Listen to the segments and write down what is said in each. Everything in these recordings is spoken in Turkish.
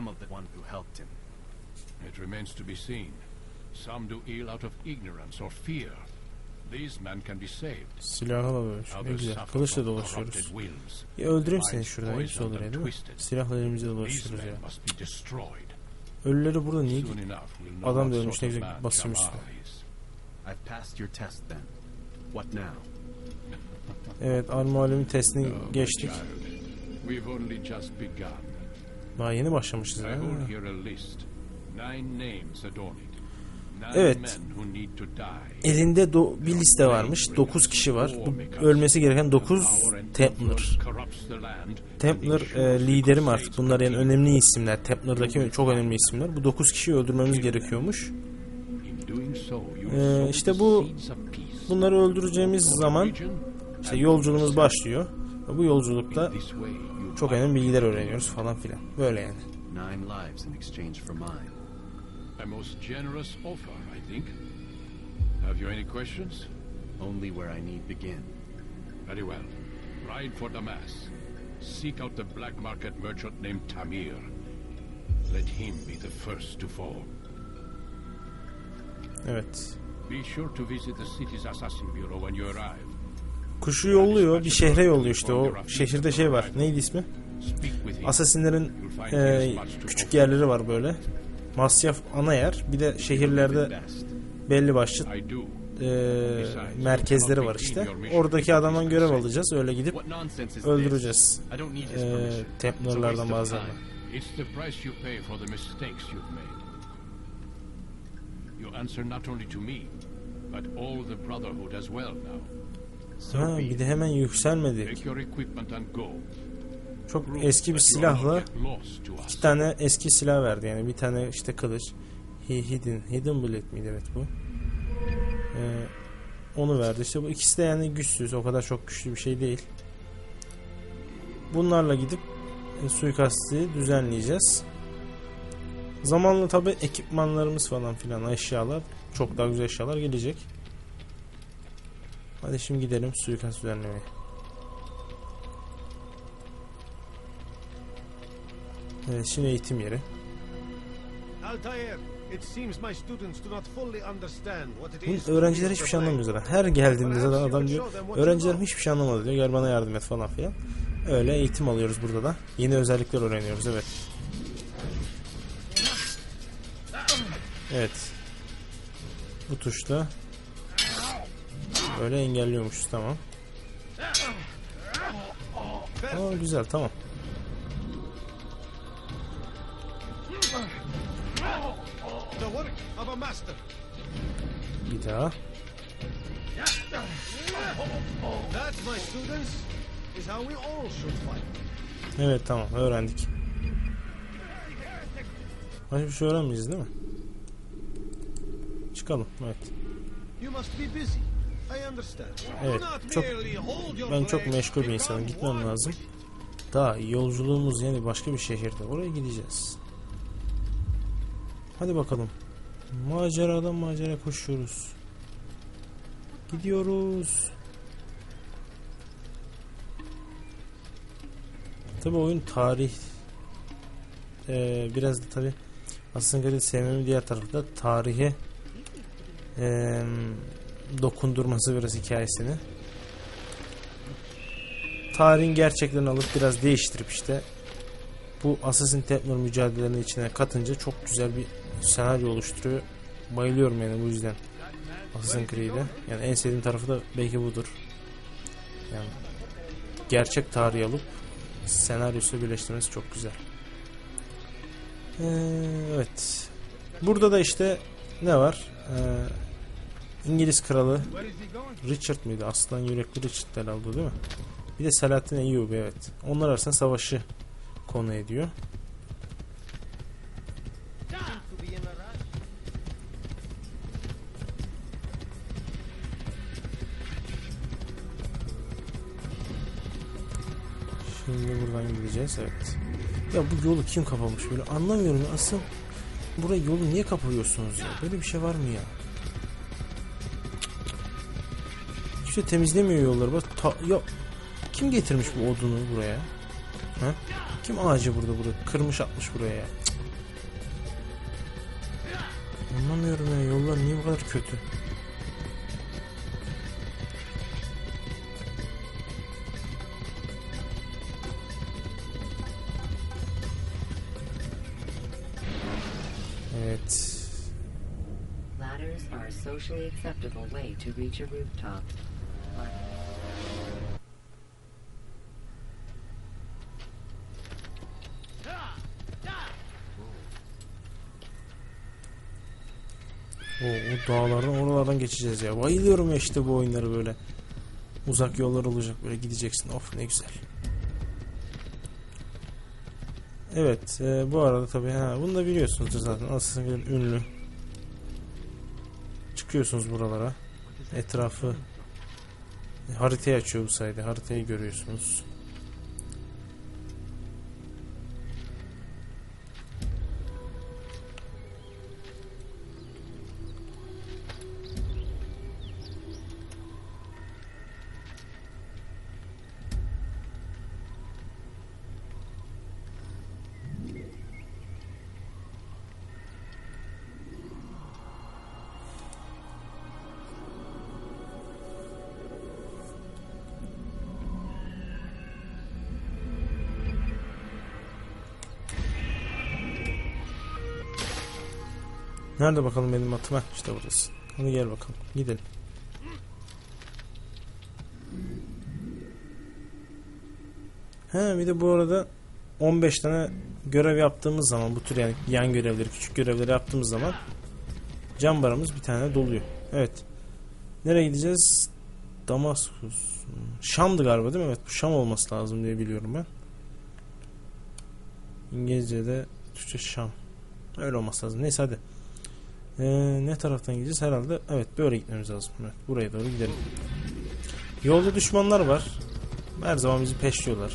become of the one who helped him? It remains to be seen. Some do ill out of ignorance or fear. These men can be saved. Silahı alıyormuş. Ne Others güzel. Kılıçla dolaşıyoruz. Ya öldüreyim seni şuradan. Poisoned olur ya değil mi? twisted. Silahla elimizde These dolaşıyoruz ya. men must be destroyed. Ölüleri burada niye Soon enough we'll know Adam what da ölmüş, ne güzel basayım üstüne. is. I've passed your test then. What now? Evet Al-Muallim'in testini geçtik. We've only just begun. Daha yeni başlamışız ya. Evet. Elinde do- bir liste varmış. 9 kişi var. Bu ölmesi gereken 9 Templar. Templar e, lideri mi artık? Bunlar yani önemli isimler. Templar'daki çok önemli isimler. Bu 9 kişiyi öldürmemiz gerekiyormuş. Ee, işte bu- Bunları öldüreceğimiz zaman işte yolculuğumuz başlıyor. Bu yolculukta çok önemli bilgiler öğreniyoruz falan filan. Böyle yani. Nine lives in exchange for mine. A most generous offer, I think. Have you any questions? Only where I need begin. Very well. Ride for Damas. Seek out the black market merchant named Tamir. Let him be the first to fall. Evet. Be sure to visit the city's assassin bureau when you arrive. Kuşu yolluyor. Bir şehre yolluyor işte. O şehirde şey var. Neydi ismi? Asasinlerin e, küçük yerleri var böyle. Masyaf ana yer. Bir de şehirlerde belli başlı e, merkezleri var işte. Oradaki adamdan görev alacağız. Öyle gidip öldüreceğiz. E, Templarlardan bazılarını. You answer not only to me, but all the Brotherhood as well now. Ha, bir de hemen yükselmedi. Take your equipment and go. Çok eski bir silahla iki tane eski silah verdi. Yani bir tane işte kılıç. Hi- Hidden Hidden Blade miydi? Evet bu. Ee, onu verdi. İşte bu ikisi de yani güçsüz. O kadar çok güçlü bir şey değil. Bunlarla gidip e, suikasti düzenleyeceğiz. Zamanla tabi ekipmanlarımız falan filan eşyalar çok daha güzel eşyalar gelecek hadi şimdi gidelim suikast düzenlemeye Evet şimdi eğitim yeri Altair, it seems my students do not fully understand what it is öğrenciler hiçbir şey anlamıyor zaten. Her geldiğinde zaten adam diyor öğrencilerim hiçbir şey anlamadı diyor. Gel bana yardım et falan filan. Öyle eğitim alıyoruz burada da. Yeni özellikler öğreniyoruz evet. Evet. Bu tuşla böyle engelliyormuşuz tamam. Aa güzel tamam. Bir daha. Evet tamam öğrendik. Başka bir şey öğrenmeyeceğiz değil mi? Çıkalım evet. You must be busy. Evet, çok- Ben çok meşgul bir insanım. Gitmem lazım. Daha yolculuğumuz yani başka bir şehirde. Oraya gideceğiz. Hadi bakalım. Maceradan macera koşuyoruz. Gidiyoruz. Tabi oyun tarih ee, biraz da tabi Creed'i sevmemin diğer tarafı da tarihe ee, dokundurması biraz hikayesini tarihin gerçeklerini alıp biraz değiştirip işte bu Assassin Templar mücadelelerinin içine katınca çok güzel bir senaryo oluşturuyor. Bayılıyorum yani bu yüzden Assassin's Creed'e. Yani en sevdiğim tarafı da belki budur. Yani gerçek tarihi alıp senaryosuyla birleştirmesi çok güzel. Ee, evet. Burada da işte ne var? Ee, İngiliz kralı? Richard mıydı? Aslan yürekli Richard aldı değil mi? Bir de Selahattin Eyyubi evet. Onlar arasında savaşı konu ediyor. Şimdi buradan gideceğiz evet. Ya bu yolu kim kapamış böyle anlamıyorum. Asıl burayı yolu niye kapatıyorsunuz ya? Böyle bir şey var mı ya? Kimse temizlemiyor yolları. Bak ta- ya kim getirmiş bu odunu buraya? Ha? Kim ağacı burada burada kırmış atmış buraya ya? Cık. Anlamıyorum ya yollar niye bu kadar kötü? Ladders acceptable way to reach a rooftop. O, o dağlardan oralardan geçeceğiz ya. Bayılıyorum ya işte bu oyunları böyle. Uzak yollar olacak böyle gideceksin. Of ne güzel. Evet e, bu arada tabii ha, bunu da biliyorsunuz zaten. Assassin's Creed ünlü. Çıkıyorsunuz buralara. Etrafı haritayı açıyor bu sayede. Haritayı görüyorsunuz. Nerede bakalım benim atım? Heh, işte burası. Hadi gel bakalım. Gidelim. He bir de bu arada 15 tane görev yaptığımız zaman bu tür yani yan görevleri, küçük görevleri yaptığımız zaman can baramız bir tane doluyor. Evet. Nereye gideceğiz? Damaskus. Şam'dı galiba değil mi? Evet bu Şam olması lazım diye biliyorum ben. İngilizce'de Türkçe Şam. Öyle olması lazım. Neyse hadi. Ee, ne taraftan gideceğiz? Herhalde evet böyle gitmemiz lazım. Evet, buraya doğru gidelim. Yolda düşmanlar var. Her zaman bizi peşliyorlar.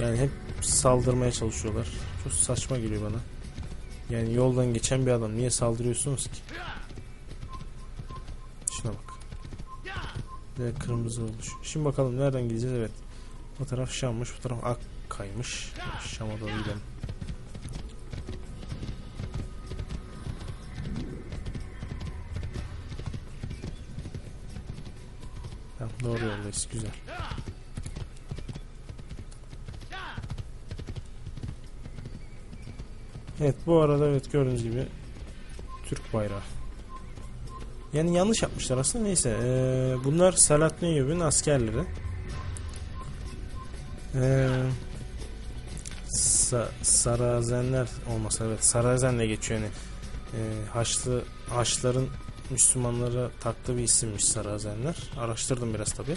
Yani hep saldırmaya çalışıyorlar. Çok saçma geliyor bana. Yani yoldan geçen bir adam niye saldırıyorsunuz ki? Şuna bak. Ve kırmızı oldu. Şimdi bakalım nereden gideceğiz? Evet. Bu taraf Şam'mış, bu taraf Akka'ymış. Şam'a doğru gidelim. Yoldayız. Güzel. Evet bu arada evet gördüğünüz gibi Türk bayrağı. Yani yanlış yapmışlar aslında neyse. Ee, bunlar Selahattin Eyyubi'nin askerleri. Ee, Sa Sarazenler olmasa evet Sarazen'le geçiyor yani. Ee, Haçlı Haçların Müslümanlara taktığı bir isimmiş Sarazenler. Araştırdım biraz tabi.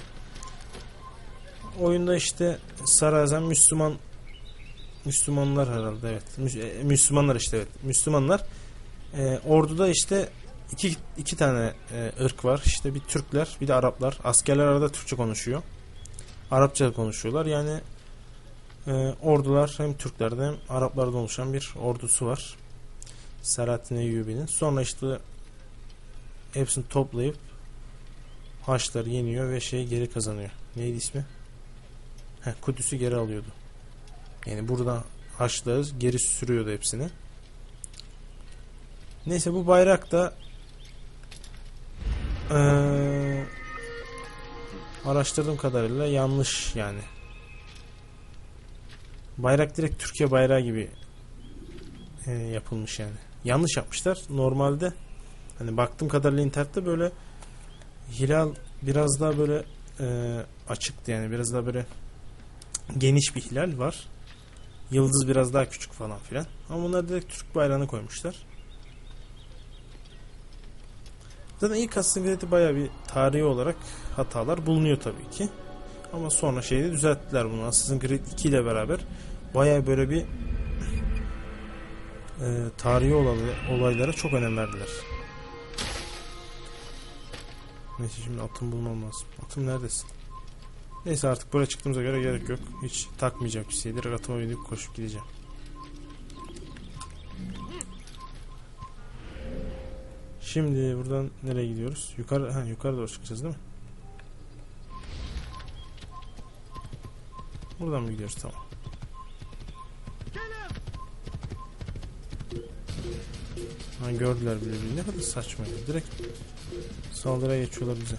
Oyunda işte Sarazen Müslüman Müslümanlar herhalde evet. E, Müslümanlar işte evet. Müslümanlar. Ee, orduda işte iki, iki tane e, ırk var. İşte bir Türkler bir de Araplar. Askerler arada Türkçe konuşuyor. Arapça konuşuyorlar. Yani e, ordular hem Türklerden hem Araplardan oluşan bir ordusu var. Selahattin Eyyubi'nin. Sonra işte hepsini toplayıp Haçları yeniyor ve şeyi geri kazanıyor. Neydi ismi? Heh, Kudüs'ü geri alıyordu. Yani burada Haçlıları geri sürüyordu hepsini. Neyse bu bayrak da eee, araştırdığım kadarıyla yanlış yani. Bayrak direkt Türkiye bayrağı gibi eee, yapılmış yani. Yanlış yapmışlar. Normalde hani baktığım kadarıyla internette böyle hilal biraz daha böyle eee, açıktı yani biraz daha böyle geniş bir hilal var. Yıldız biraz daha küçük falan filan. Ama bunlar direkt Türk bayrağını koymuşlar. Zaten ilk Assassin's Creed'de bayağı bir tarihi olarak hatalar bulunuyor tabii ki. Ama sonra şeyde düzelttiler bunu. Assassin's Creed 2 ile beraber bayağı böyle bir e, tarihi olay- olaylara çok önem verdiler. Neyse şimdi atım bulmam lazım. Atım neredesin? Neyse artık buraya çıktığımıza göre gerek yok. Hiç takmayacağım bir şey. Direkt atıma binip koşup gideceğim. Şimdi buradan nereye gidiyoruz? Yukarı, ha, yukarı doğru çıkacağız değil mi? Buradan mı gidiyoruz? Tamam. Ha, gördüler bile bile. Ne kadar saçma ya. Direkt saldırıya geçiyorlar bize.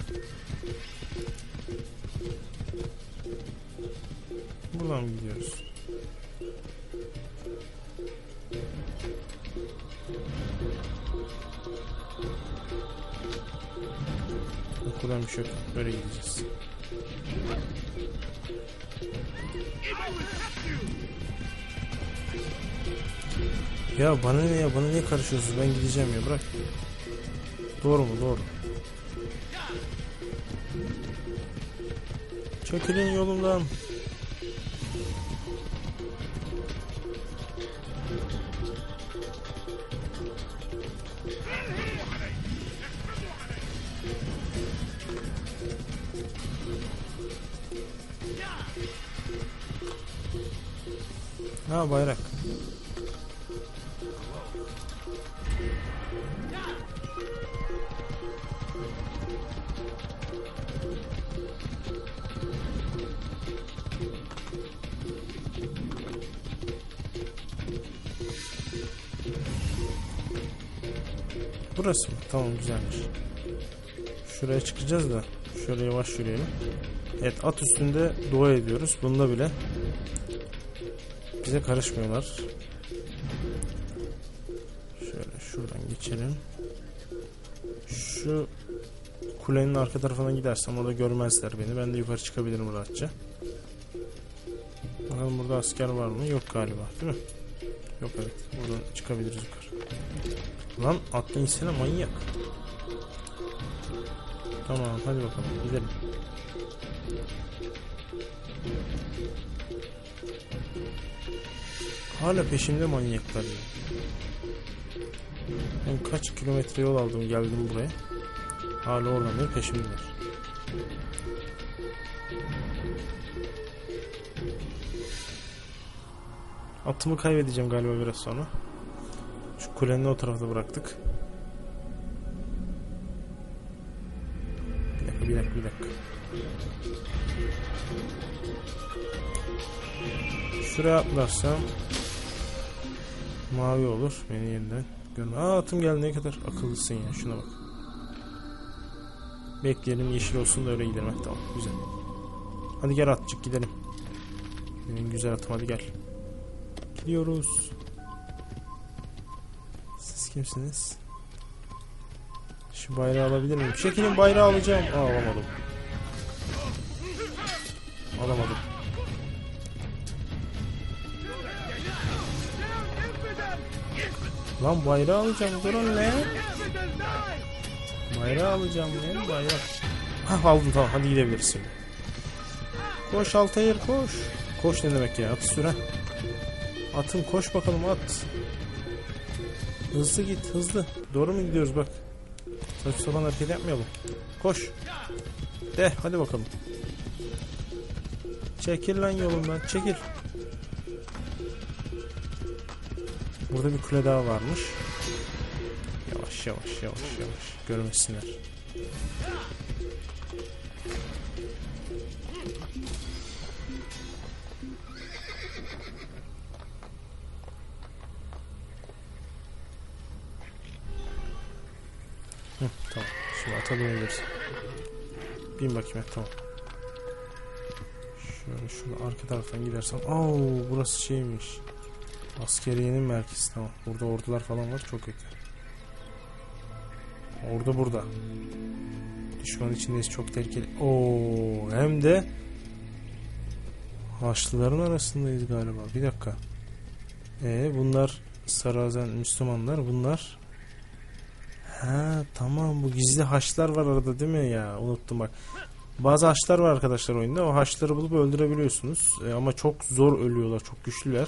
Buradan mı gidiyoruz? Okuldan bir şey yok. Böyle gideceğiz. Ya bana ne ya bana niye karışıyorsunuz ben gideceğim ya bırak. Doğru mu doğru. Çekilin yolumdan. Ha bayrak. Burası mı? Tamam güzelmiş. Şuraya çıkacağız da şöyle yavaş yürüyelim. Evet at üstünde dua ediyoruz. Bunda bile bize karışmıyorlar. Şöyle şuradan geçelim. Şu kulenin arka tarafına gidersem orada görmezler beni. Ben de yukarı çıkabilirim rahatça. Bakalım burada asker var mı? Yok galiba değil mi? Yok evet. Buradan çıkabiliriz yukarı. Lan atla insene manyak. Tamam hadi bakalım gidelim. Hala peşimde manyaklar ya. Ben kaç kilometre yol aldım geldim buraya. Hala oradan beri peşimdeler. Atımı kaybedeceğim galiba biraz sonra. Şu kulenin o tarafta bıraktık. Bir dakika bir dakika bir dakika. Şuraya atlarsam mavi olur beni yeniden görme. Aa atım geldi ne kadar akıllısın ya şuna bak. Bekleyelim yeşil olsun da öyle gidelim. Hadi, tamam güzel. Hadi gel atçık gidelim. Benim güzel atım hadi gel. Gidiyoruz. Siz kimsiniz? Şu bayrağı alabilir miyim? Çekilin bayrağı alacağım. Aa alamadım. Alamadım. Lan bayrağı alacağım durun lan. Bayrağı alacağım lan bayrak. Hah aldım tamam hadi gidebiliriz şimdi. Koş Altayır koş. Koş ne demek ya at süre. Atım koş bakalım at. Hızlı git hızlı. Doğru mu gidiyoruz bak. Saç sapan hareket yapmayalım. Koş. De hadi bakalım. Çekil lan yolumdan çekil. Burada bir kule daha varmış. Yavaş yavaş yavaş yavaş. Görmesinler. Hı, tamam. Şimdi ata binebiliriz. Bin bakayım et, tamam. Şöyle şunu arka taraftan gidersem. Aa burası şeymiş. Askeriyenin merkezi tamam. Burada ordular falan var çok kötü. Orada burada. Düşman içindeyiz çok tehlikeli. Oo hem de Haçlıların arasındayız galiba. Bir dakika. E bunlar Sarazen Müslümanlar. Bunlar Ha tamam bu gizli haçlar var arada değil mi ya? Unuttum bak. Bazı haçlar var arkadaşlar oyunda. O haçları bulup öldürebiliyorsunuz. E, ama çok zor ölüyorlar. Çok güçlüler.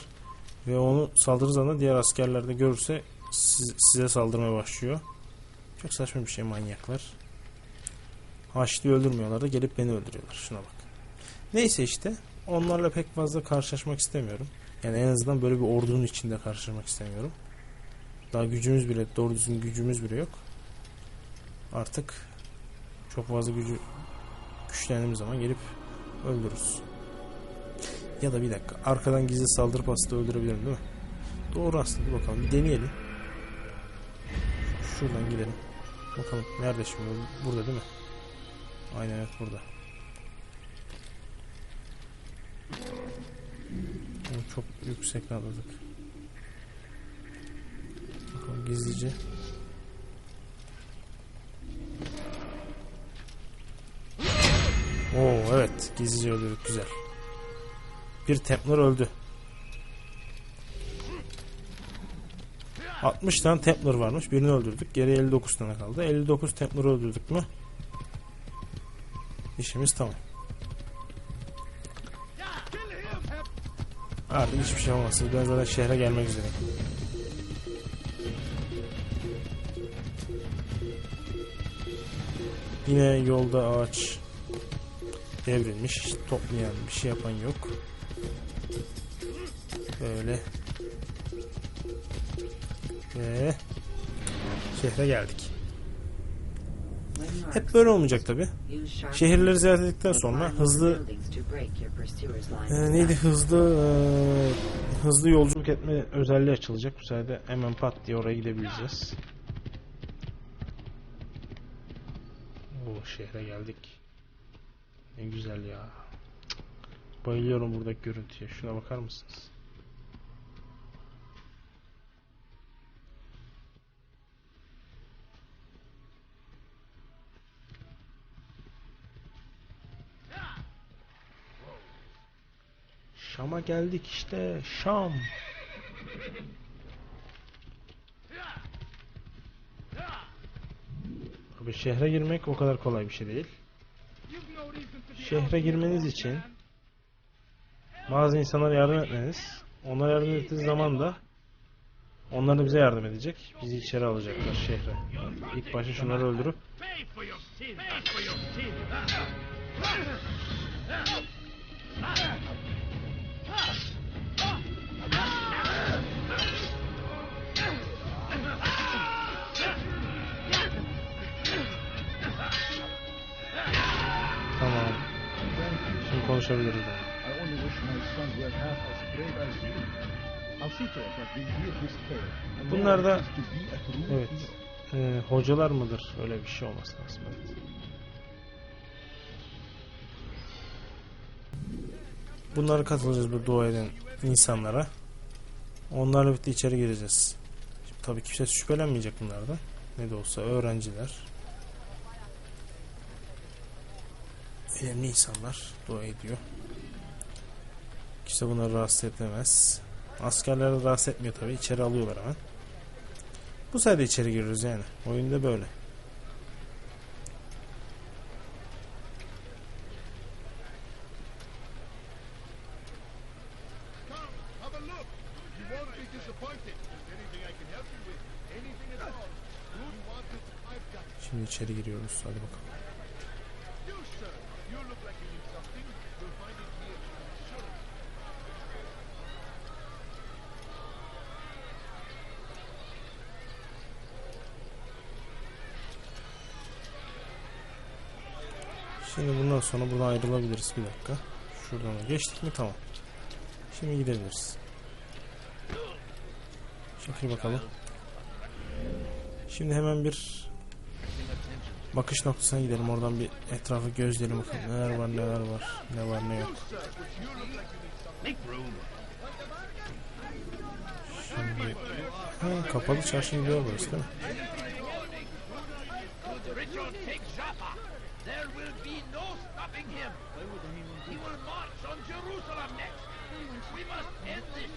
Ve onu saldırı zamanında diğer askerler de görürse siz- size saldırmaya başlıyor. Çok saçma bir şey manyaklar. Haçlıyı öldürmüyorlar da gelip beni öldürüyorlar. Şuna bak. Neyse işte. Onlarla pek fazla karşılaşmak istemiyorum. Yani en azından böyle bir ordunun içinde karşılaşmak istemiyorum. Daha gücümüz bile, doğru düzgün gücümüz bile yok. Artık çok fazla gücü güçlendiğimiz zaman gelip öldürürüz. Ya da bir dakika. Arkadan gizli saldırıp aslında öldürebilirim değil mi? Doğru aslında. Dur bakalım. Bir deneyelim. Şuradan gidelim. Bakalım nerede şimdi? Bu- Burada değil mi? Aynen evet burada. Çok yüksek atladık. Bakalım gizlice. Oo evet gizlice öldürdük güzel. Bir Templar öldü. 60 tane Templar varmış. Birini öldürdük. Geri 59 tane kaldı. 59 Templar'ı öldürdük mü? İşimiz tamam. Artık hiçbir şey olmaz. Ben zaten şehre gelmek üzereyim. Yine yolda ağaç devrilmiş. Toplayan bir şey yapan yok. Böyle. Ve şehre geldik. Hep böyle olmayacak tabi. Şehirleri ziyaret ettikten sonra hızlı of neydi hızlı ee, hızlı yolculuk etme özelliği açılacak. Bu sayede hemen pat diye oraya gidebileceğiz. O şehre geldik. Ne güzel ya. Bayılıyorum buradaki görüntüye. Şuna bakar mısınız? Şam'a geldik işte. Şam. Abi şehre girmek o kadar kolay bir şey değil. Şehre girmeniz için bazı insanlara yardım etmeniz, onlara yardım ettiğiniz zaman da onlar da bize yardım edecek. Bizi içeri alacaklar şehre. İlk başta şunları öldürüp tamam. Şimdi konuşabiliriz. Bunlar da- Evet. Ee, hocalar mıdır? Öyle bir şey olması lazım. Evet. Bunlara katılacağız bu dua eden insanlara. Onlarla birlikte içeri gireceğiz. Şimdi tabii kimse şüphelenmeyecek bunlardan. Ne de olsa öğrenciler. Önemli insanlar dua ediyor. Kimse bunları rahatsız etmez. Askerleri de rahatsız etmiyor tabii. İçeri alıyorlar hemen. Bu sayede içeri giriyoruz yani. Oyunda böyle. Come, have a look. You won't be disappointed. There's anything I can help you with. Anything at all. You want it? I've got it. Şimdi içeri giriyoruz. Hadi bakalım. Şimdi bundan sonra buradan ayrılabiliriz. Bir dakika. Şuradan da geçtik mi? Tamam. Şimdi gidebiliriz. Çekil bakalım. Şimdi hemen bir bakış noktasına gidelim. Oradan bir etrafı gözleyelim bakalım. Neler var neler var. Ne var ne yok. Şimdi ha, kapalı çarşı gibi burası değil mi? We must end this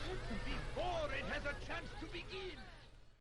before it has a chance to begin.